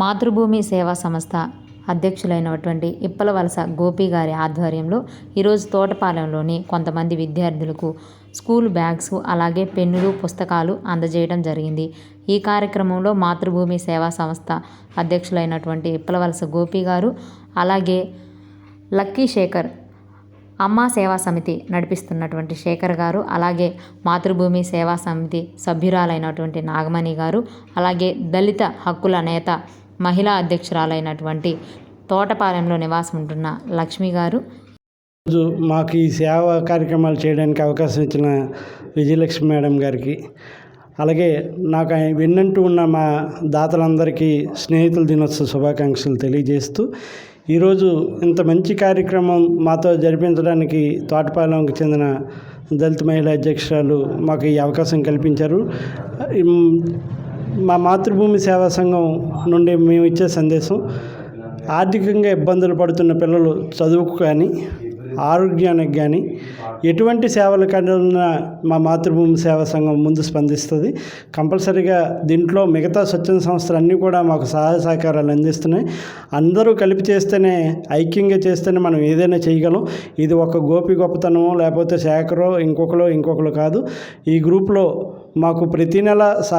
మాతృభూమి సేవా సంస్థ అధ్యక్షులైనటువంటి ఇప్పలవలస గోపి గారి ఆధ్వర్యంలో ఈరోజు తోటపాలెంలోని కొంతమంది విద్యార్థులకు స్కూల్ బ్యాగ్స్ అలాగే పెన్నులు పుస్తకాలు అందజేయడం జరిగింది. ఈ కార్యక్రమంలో మాతృభూమి సేవా సంస్థ అధ్యక్షులైనటువంటి ఇప్పలవలస గోపి గారు అలాగే లక్కీ శేఖర్ అమ్మా సేవా సమితి నడిపిస్తున్నటువంటి శేఖర్ గారు అలాగే మాతృభూమి సేవా సమితి సభ్యురాలైనటువంటి నాగమణి గారు అలాగే దళిత హక్కుల నేత మహిళా అధ్యక్షురాలైనటువంటి తోటపాలెంలో నివాసం ఉంటున్న లక్ష్మి గారు. రోజు మాకు ఈ సేవా కార్యక్రమాలు చేయడానికి అవకాశం ఇచ్చిన విజయలక్ష్మి మేడం గారికి అలాగే నాకు విన్నంటూ ఉన్న మా దాతలందరికీ స్నేహితుల దినోత్సవ శుభాకాంక్షలు తెలియజేస్తూ ఈరోజు ఇంత మంచి కార్యక్రమం మాతో జరిపించడానికి తోటపాలెంకి చెందిన దళిత మహిళా అధ్యక్షురాలు మాకు ఈ అవకాశం కల్పించారు. మా మాతృభూమి సేవా సంఘం నుండి మేము ఇచ్చే సందేశం. ఆర్థికంగా ఇబ్బందులు పడుతున్న పిల్లలు చదువుకు కానీ ఆరోగ్యానికి కానీ ఎటువంటి సేవలు కన్నా మా మాతృభూమి సేవా సంఘం ముందు స్పందిస్తుంది. కంపల్సరీగా దీంట్లో మిగతా స్వచ్ఛంద సంస్థలు అన్నీ కూడా మాకు సహాయ సహకారాలు అందిస్తున్నాయి. అందరూ కలిపి చేస్తేనే ఐక్యంగా చేస్తేనే మనం ఏదైనా చేయగలం. ఇది ఒక గోపి గొప్పతనమో లేకపోతే శాఖరో ఇంకొకరు ఇంకొకరు కాదు. ఈ గ్రూప్లో మాకు ప్రతి నెల సా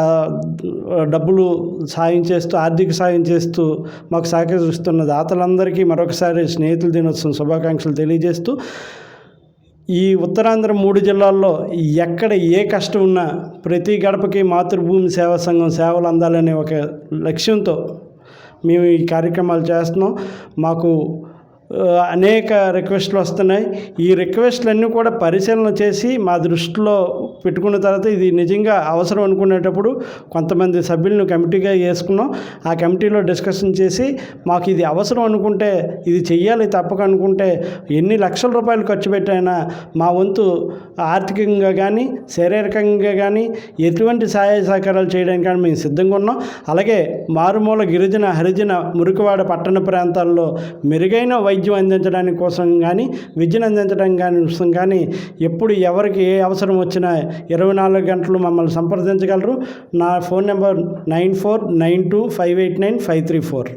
డబ్బులు సాయం చేస్తూ ఆర్థిక సాయం చేస్తూ మాకు సహకరిస్తున్న దాతలందరికీ మరొకసారి స్నేహితుల దినోత్సవం శుభాకాంక్షలు తెలియజేస్తూ ఈ ఉత్తరాంధ్ర మూడు జిల్లాల్లో ఎక్కడ ఏ కష్టం ఉన్నా ప్రతి గడపకి మాతృభూమి సేవా సంఘం సేవలు అందాలనే ఒక లక్ష్యంతో మేము ఈ కార్యక్రమాలు చేస్తున్నాం. మాకు అనేక రిక్వెస్ట్లు వస్తున్నాయి. ఈ రిక్వెస్ట్లన్నీ కూడా పరిశీలన చేసి మా దృష్టిలో పెట్టుకున్న తర్వాత ఇది నిజంగా అవసరం అనుకునేటప్పుడు కొంతమంది సభ్యులను కమిటీగా వేసుకున్నాం. ఆ కమిటీలో డిస్కషన్ చేసి మాకు ఇది అవసరం అనుకుంటే ఇది చెయ్యాలి తప్పక అనుకుంటే ఎన్ని లక్షల రూపాయలు ఖర్చు పెట్టైనా మా వంతు ఆర్థికంగా కానీ శారీరకంగా కానీ ఎటువంటి సహాయ సహకారాలు చేయడానికి కానీ మేము సిద్ధంగా ఉన్నాం. అలాగే మారుమూల గిరిజన హరిజన మురికివాడ పట్టణ ప్రాంతాల్లో మెరుగైన వై వైద్యం అందించడానికి కోసం కానీ విద్యను అందించడం కానీ కోసం కానీ ఎప్పుడు ఎవరికి ఏ అవసరం వచ్చినా ఇరవై నాలుగు గంటలు మమ్మల్ని సంప్రదించగలరు. నా phone number nine four nine two five eight nine five three four.